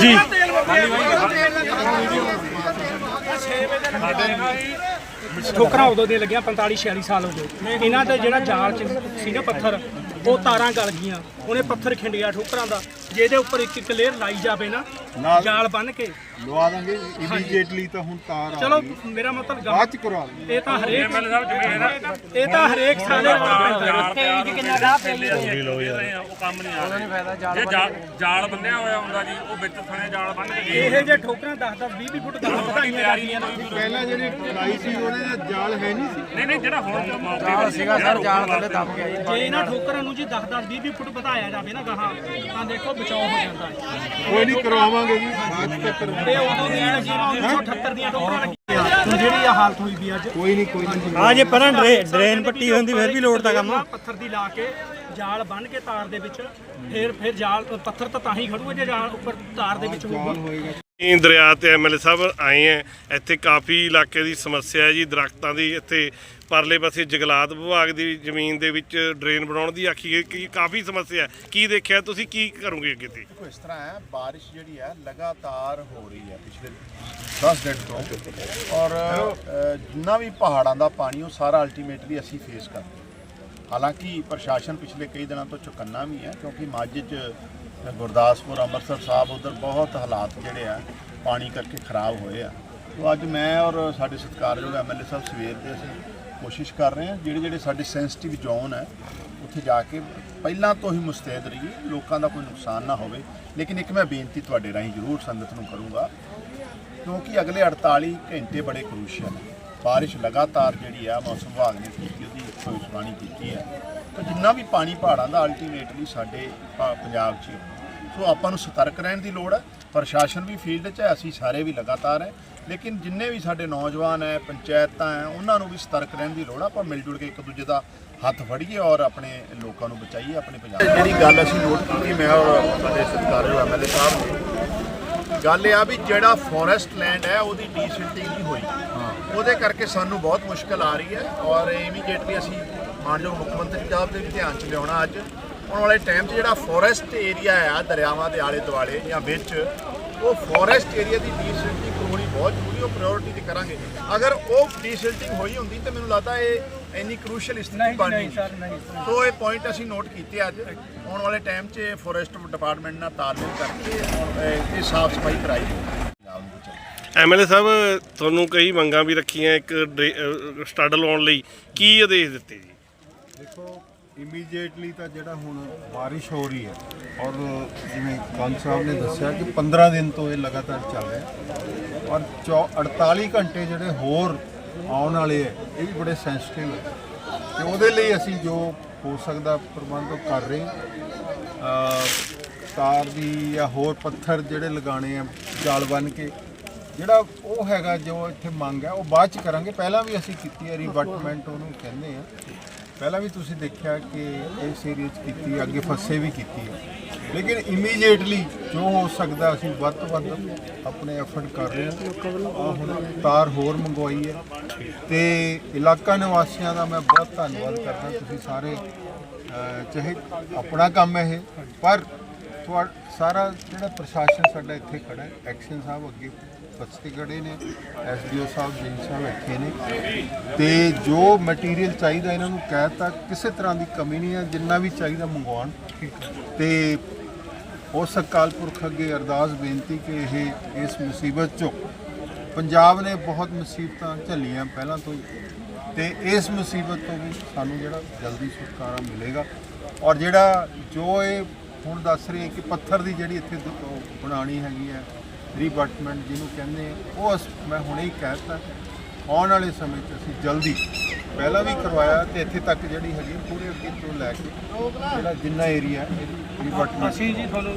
ਜੀ ਠੋਕਰਾਂ ਉਦੋਂ ਦੇ ਲੱਗਿਆ 45 46 ਸਾਲ ਹੋ ਗਏ। ਇਹਨਾਂ ਤੇ ਜਿਹੜਾ ਜਾਲ ਚ ਸੀ ਨਾ ਪੱਥਰ, ਉਹ ਤਾਰਾਂ ਗਲ ਗਈਆਂ। ਉਹਨੇ ਪੱਥਰ ਖਿੰਡਿਆ ਠੋਕਰਾਂ ਦਾ। ਜਿਹਦੇ ਉੱਪਰ ਇੱਕ ਇੱਕ ਲੇਅਰ ਲਾਈ ਜਾਵੇ ਨਾ ਨਾਲ- ਜਾਲ ਬੰਨ ਕੇ। ਲਵਾ ਦਾਂਗੇ ਇਮੀਡੀਏਟਲੀ ਤਾਂ ਹੁਣ ਤਾਰ ਆ ਚਲੋ ਗਈ। ਮੇਰਾ ਮਤਲਬ ਬਾਅਦ ਗੱਲ ਚ ਕਰਵਾ ਇਹ ਤਾਂ ਹਰੇਕ ਐਮਐਲਏ ਸਾਹਿਬ ਜਿਵੇਂ ਨਾ ਇਹ ਤਾਂ ਹਰੇਕ ਸਾਲੇ ਰੌਲਾ ਪੈਂਦਾ। ਉਹ ਕੰਮ ਨਹੀਂ ਆ ਰਿਹਾ। ਜੇ ਜਾ- ਜਾਲ ਬੰਨਿਆ ਹੋਇਆ ਹੁੰਦਾ ਜੀ ਉਹ ਵਿੱਚ ਥਣੇ ਜਾਲ ਬੰਨ ਕੇ ਗਏ ਇਹ ਜੇ ਠੋਕਰਾਂ 10 10 20 20 ਫੁੱਟ ਗਾਹਾਂ ਵਧਾਈਆਂ ਜਾਂਦੀਆਂ ਨੇ। ਪਹਿਲਾਂ ਜਿਹੜੀ ਲਾਈ ਸੀ ਉਹਦੇ ਨਾਲ ਜਾਲ ਹੈ ਨਹੀਂ ਸੀ। ਨਹੀਂ ਨਹੀਂ ਜਿਹੜਾ ਹੁਣ ਮੌਕੇ ਸੀਗਾ ਸਰ ਜਾਲ ਥੱਲੇ ਦੱਬ ਗਿਆ ਜੇ। ਇਹਨਾਂ ਠੋਕਰਾਂ ਨੂੰ ਜੀ 10 10 20 20 ਫੁੱਟ ਵਧਾਇਆ ਜਾਵੇ ਨਾ ਗਾਹਾਂ ਤਾਂ ਦੇਖੋ ਬਚਾਓ ਹੋ ਜਾਂਦਾ ਹੈ। ਕੋਈ ਨਹੀਂ ਕਰਵਾਵਾਂਗੇ ਜੀ। ਬਾਅਦ ਚ ਕਰਵਾ ਇਹ ਉਦੋਂ ਦੀਆਂ ਲੱਗੀਆਂ 1978 ਦੀਆਂ ਠੋਕਰਾਂ ਲੱਗੀਆਂ। ਹੁਣ ਜਿਹੜੀ ਆ ਹਾਲਤ ਹੋਈ ਵੀ ਅੱਜ ਕੋਈ ਨਹੀਂ ਕੋਈ ਨਹੀਂ। ਆ ਜੇ ਪਰਾਂ ਡਰੇਨ ਪੱਟੀ ਹੁੰਦੀ ਫਿਰ ਵੀ ਲੋੜ ਦਾ ਕੰਮ। ਪੱਥਰ ਦੀ ਲਾ ਕੇ ਜਾਲ ਬੰਨ ਕੇ ਤਾਰ ਦੇ ਵਿੱਚ ਫਿਰ ਫਿਰ ਜਾਲ ਪੱਥਰ ਤਾਂ ਤਾਂ ਹੀ ਖੜੂਗਾ ਜੇ ਜਾਲ ਉੱਪਰ ਤਾਰ ਦੇ ਵਿੱਚ ਹੋਊਗਾ। ਹੋਏਗਾ। ਇਹ ਦਰਿਆ ਤੇ ਐਮਐਲਏ ਸਾਹਿਬ ਆਏ ਹੈ ਇੱਥੇ ਕਾਫੀ ਇਲਾਕੇ ਦੀ ਸਮੱਸਿਆ ਹੈ ਜੀ ਦਰਖਤਾਂ ਦੀ ਇੱਥੇ ਪਰਲੇ ਪਾਸੇ ਜੰਗਲਾਤ ਵਿਭਾਗ ਦੀ ਜ਼ਮੀਨ ਦੇ ਵਿੱਚ ਡਰੇਨ ਬਣਾਉਣ ਦੀ ਆਖੀ ਗਈ। ਕਿ ਕਾਫੀ ਸਮੱਸਿਆ ਹੈ। ਕੀ ਦੇਖਿਆ ਤੁਸੀਂ? ਕੀ ਕਰੋਗੇ ਅੱਗੇ ਤੇ? ਦੇਖੋ ਇਸ ਤਰ੍ਹਾਂ ਹੈ ਬਾਰਿਸ਼ ਜਿਹੜੀ ਹੈ ਲਗਾਤਾਰ ਹੋ ਰਹੀ ਹੈ ਪਿਛਲੇ 10 ਦਿਨ ਤੋਂ। ਔਰ ਅ, ਜਿੰਨਾ ਵੀ ਪਹਾੜਾਂ ਦਾ ਪਾਣੀ ਉਹ ਸਾਰਾ ਅਲਟੀਮੇਟਲੀ ਅਸੀਂ ਫੇਸ ਕਰਦੇ ਹਾਂ। ਹਾਲਾਂਕਿ ਪ੍ਰਸ਼ਾਸਨ ਪਿਛਲੇ ਕਈ ਦਿਨਾਂ ਤੋਂ ਚੁਕੰਨਾ ਵੀ ਹੈ ਕਿਉਂਕਿ ਮਾਝੇ 'ਚ ਗੁਰਦਾਸਪੁਰ ਅੰਮ੍ਰਿਤਸਰ ਸਾਹਿਬ ਉਧਰ ਬਹੁਤ ਹਾਲਾਤ ਜਿਹੜੇ ਆ ਪਾਣੀ ਕਰਕੇ ਖਰਾਬ ਹੋਏ ਆ। ਤੋਂ ਅੱਜ ਮੈਂ ਔਰ ਸਾਡੇ ਸਤਿਕਾਰਯੋਗ ਐਮਐਲਏ ਸਾਹਿਬ ਸਵੇਰ ਦੇ ਅਸੀਂ ਕੋਸ਼ਿਸ਼ ਕਰ ਰਹੇ ਹਾਂ, ਜਿਹੜੇ ਜਿਹੜੇ ਸਾਡੇ ਸੈਂਸਿਟਿਵ ਜ਼ੋਨ ਹੈ, ਉੱਥੇ ਜਾ ਕੇ ਪਹਿਲਾਂ ਤੋਂ ਹੀ ਮੁਸਤੈਦ ਰਹੀਏ, ਲੋਕਾਂ ਦਾ ਕੋਈ ਨੁਕਸਾਨ ਨਾ ਹੋਵੇ। ਲੇਕਿਨ ਇੱਕ ਮੈਂ ਬੇਨਤੀ ਤੁਹਾਡੇ ਰਾਹੀਂ ਜ਼ਰੂਰ ਸੰਗਤ ਨੂੰ ਕਰੂੰਗਾ, ਕਿਉਂਕਿ ਅਗਲੇ 48 ਘੰਟੇ ਬੜੇ ਕ੍ਰੂਸ਼ੀਅਲ ਹੈ। ਬਾਰਿਸ਼ ਲਗਾਤਾਰ ਜਿਹੜੀ ਆ, ਮੌਸਮ ਵਿਭਾਗ ਨੇ ਕੀਤੀ, ਉਹਦੀ ਭਵਿੱਖਬਾਣੀ ਕੀਤੀ ਹੈ। ਤਾਂ ਜਿੰਨਾ ਵੀ ਪਾਣੀ ਪਹਾੜਾਂ ਦਾ ਅਲਟੀਮੇਟਲੀ ਸਾਡੇ ਪ- ਪੰਜਾਬ 'ਚ ਸੋ ਆਪਾਂ ਨੂੰ ਸਤਰਕ ਰਹਿਣ ਦੀ ਲੋੜ ਹੈ, ਪ੍ਰਸ਼ਾਸਨ ਵੀ ਫੀਲਡ 'ਚ ਹੈ, ਅਸੀਂ ਸਾਰੇ ਵੀ ਲਗਾਤਾਰ ਹੈ। ਲੇਕਿਨ ਜਿੰਨੇ ਵੀ ਸਾਡੇ ਨੌਜਵਾਨ ਹੈ ਪੰਚਾਇਤਾਂ ਹੈ ਉਹਨਾਂ ਨੂੰ ਵੀ ਸਤਰਕ ਰਹਿਣ ਦੀ ਲੋੜ ਹੈ ਆਪਾਂ ਮਿਲ ਜੁਲ ਕੇ ਇੱਕ ਦੂਜੇ ਦਾ ਹੱਥ ਫੜੀਏ ਔਰ ਆਪਣੇ ਲੋਕਾਂ ਨੂੰ ਬਚਾਈਏ ਆਪਣੇ ਪੰਜਾਬ। ਜਿਹੜੀ ਗੱਲ ਅਸੀਂ ਨੋਟ ਕੀਤੀ ਮੈਂ ਔਰ ਸਾਡੇ ਸਤਿਕਾਰਯੋਗ ਐਮਐਲਏ ਸਾਹਿਬ ਨੇ ਗੱਲ ਇਹ ਆ ਵੀ ਜਿਹੜਾ ਫੋਰੈਸਟ ਲੈਂਡ ਹੈ ਉਹਦੀ ਡੀਸਿਲਟਿੰਗ ਨਹੀਂ ਹੋਈ। ਉਹਦੇ ਕਰਕੇ ਸਾਨੂੰ ਬਹੁਤ ਮੁਸ਼ਕਲ ਆ ਰਹੀ ਹੈ ਔਰ ਇਮੀਡੀਏਟਲੀ ਅਸੀਂ ਮਾਨਯੋਗ ਮੁੱਖ ਮੰਤਰੀ ਸਾਹਿਬ ਦੇ ਧਿਆਨ 'ਚ ਲਿਆਉਣਾ ਅੱਜ। ਆਉਣ ਵਾਲੇ ਟਾਈਮ 'ਚ ਜਿਹੜਾ ਫੋਰੈਸਟ ਏਰੀਆ ਆ ਦਰਿਆਵਾਂ ਦੇ ਆਲੇ ਦੁਆਲੇ ਜਾਂ ਵਿੱਚ ਉਹ ਫੋਰੈਸਟ ਏਰੀਆ ਦੀ ਡੀਸਿਲਟਿੰਗ ਬਹੁਤ ਜ਼ਰੂਰੀ ਉਹ ਪ੍ਰਾਇੋਰਟੀ ਤੇ ਕਰਾਂਗੇ। ਅਗਰ ਉਹ ਡੀਸਿਲਟਿੰਗ ਹੋਈ ਹੁੰਦੀ ਤਾਂ ਮੈਨੂੰ ਲੱਗਦਾ ਇਹ ਇੰਨੀ ਕ੍ਰੂਸ਼ੀਅਲ ਸਥਿਤੀ ਬਣਨੀ ਨਹੀਂ। ਸੋ ਇਹ ਪੁਆਇੰਟ ਅਸੀਂ ਨੋਟ ਕੀਤੇ ਅੱਜ। ਆਉਣ ਵਾਲੇ ਟਾਈਮ 'ਚ ਫੋਰੈਸਟ ਡਿਪਾਰਟਮੈਂਟ ਨਾਲ ਤਾਲਮੇਲ ਕਰਕੇ ਇਹ- ਇਹ ਸਾਫ਼ ਸਫ਼ਾਈ ਕਰਾਈ ਐਮਐਲਏ ਸਾਹਿਬ ਤੁਹਾਨੂੰ ਕਈ ਮੰਗਾਂ ਵੀ ਰੱਖੀਆਂ ਇੱਕ ਸਟੱਡ ਲਾਉਣ ਲਈ। ਕੀ ਆਦੇਸ਼ ਦਿੱਤੇ ਜੀ? ਦੇਖੋ ਇਮੀਡੀਏਟਲੀ ਤਾਂ ਜਿਹੜਾ ਹੁਣ ਬਾਰਿਸ਼ ਹੋ ਰਹੀ ਹੈ, ਔਰ ਜਿਵੇਂ ਕੰਗ ਸਾਹਿਬ ਨੇ ਦੱਸਿਆ ਕਿ 15 ਦਿਨ ਤੋਂ ਇਹ ਲਗਾਤਾਰ ਚੱਲ ਰਿਹਾ ਔਰ ਚੌ- 48 ਘੰਟੇ ਜਿਹੜੇ ਹੋਰ ਆਉਣ ਵਾਲੇ ਹੈ, ਇਹ ਵੀ ਬੜੇ ਸੈਂਸਿਟਿਵ ਹੈ। ਤੇ ਉਹਦੇ ਲਈ ਅਸੀਂ ਜੋ ਹੋ ਸਕਦਾ ਪ੍ਰਬੰਧ ਉਹ ਕਰ ਰਹੇ ਹਾਂ। ਤਾਰ ਦੀ ਜਾਂ ਹੋਰ ਪੱਥਰ ਜਿਹੜੇ ਲਗਾਣੇ ਆ, ਜਾਲ ਬਨ ਕੇ ਜਿਹੜਾ ਉਹ ਹੈਗਾ, ਜੋ ਇੱਥੇ ਮੰਗ ਹੈ, ਉਹ ਬਾਅਦ ਚ ਕਰਾਂਗੇ। ਪਹਿਲਾਂ ਵੀ ਅਸੀਂ ਕੀਤੀ ਹੈ ਰੀਬਟਮੈਂਟ ਉਹਨੂੰ ਕਹਿੰਦੇ ਆ ਪਹਿਲਾਂ ਵੀ ਤੁਸੀਂ ਦੇਖਿਆ ਕਿ ਇਸ ਏਰੀਆ 'ਚ ਕੀਤੀ ਅੱਗੇ ਫਸੇ ਵੀ ਕੀਤੀ ਹੈ। ਲੇਕਿਨ ਇਮੀਡੀਏਟਲੀ ਜੋ ਹੋ ਸਕਦਾ, ਅਸੀਂ ਵੱਧ ਤੋਂ ਵੱਧ ਆਪਣੇ ਐਫਰਟ ਕਰ ਰਹੇ ਹਾਂ। ਆਹ ਹੁਣ ਤਾਰ ਹੋਰ ਮੰਗਵਾਈ ਹੈ। ਤੇ ਇਲਾਕਾ ਨਿਵਾਸੀਆਂ ਦਾ ਮੈਂ ਬਹੁਤ ਧੰਨਵਾਦ ਕਰਦਾ। ਤੁਸੀਂ ਸਾਰੇ ਚਾਹੇ ਆਪਣਾ ਕੰਮ ਹੈ ਇਹ, ਪਰ ਤੁਹਾ ਸਾਰਾ ਜਿਹੜਾ ਪ੍ਰਸ਼ਾਸਨ ਸਾਡਾ ਇੱਥੇ ਖੜਾ ਹੈ ਐਕਸ਼ਨ ਸਾਹਿਬ ਅੱਗੇ ਫਸਤੇ ਖੜੇ ਨੇ ਐਸਡੀਓ ਸਾਹਿਬ ਜੀ ਸਾਹਿਬ ਇੱਥੇ ਨੇ। ਤੇ ਜੋ ਮਟੀਰੀਅਲ ਚਾਹੀਦਾ ਇਹਨਾਂ ਨੂੰ ਕਹਿਤਾ ਕਿਸੇ ਤਰ੍ਹਾਂ ਦੀ ਕਮੀ ਨਹੀਂ ਹੈ ਜਿੰਨਾ ਵੀ ਚਾਹੀਦਾ ਮੰਗਵਾਉਣ। ਤੇ ਉਸ ਅਕਾਲ ਪੁਰਖ ਅੱਗੇ ਅਰਦਾਸ ਬੇਨਤੀ ਕਿ ਇਹ, ਇਸ ਮੁਸੀਬਤ ਚੋਂ ਪੰਜਾਬ ਨੇ ਬਹੁਤ ਮੁਸੀਬਤਾਂ ਝੱਲੀਆਂ ਪਹਿਲਾਂ ਤੋਂ। ਹੀ ਤੇ ਇਸ ਮੁਸੀਬਤ ਤੋਂ ਵੀ ਸਾਨੂੰ ਜਿਹੜਾ ਜਲਦੀ ਛੁਟਕਾਰਾ ਮਿਲੇਗਾ। ਔਰ ਜਿਹੜਾ ਜੋ ਇਹ ਹੁਣ ਦੱਸ ਰਹੇ ਕਿ ਪੱਥਰ ਦੀ ਜਿਹੜੀ ਇੱਥੇ ਦ- ਬਣਾਉਣੀ ਹੈਗੀ ਹੈ ਰੀਬਟਮੈਂਟ ਜਿਹਨੂੰ ਕਹਿੰਦੇ ਆ, ਉਹ ਅਸ- ਮੈਂ ਹੁਣੇ ਹੀ ਕਹਿ ਦਿੱਤਾ ਆਉਣ ਵਾਲੇ ਸਮੇਂ 'ਚ ਅਸੀਂ ਜਲਦੀ ਪਹਿਲਾਂ ਵੀ ਕਰਵਾਇਆ ਤੇ ਇੱਥੇ ਤੱਕ ਜਿਹੜੀ ਹੈਗੀ ਪੂਰੇ ਅੱਗੇ ਤੋਂ ਲੈ ਕੇ ਜਿਹੜਾ ਜਿੰਨਾ ਏਰੀਆ ਇਹਦੀ ਅਸੀਂ ਜੀ ਤੁਹਾਨੂੰ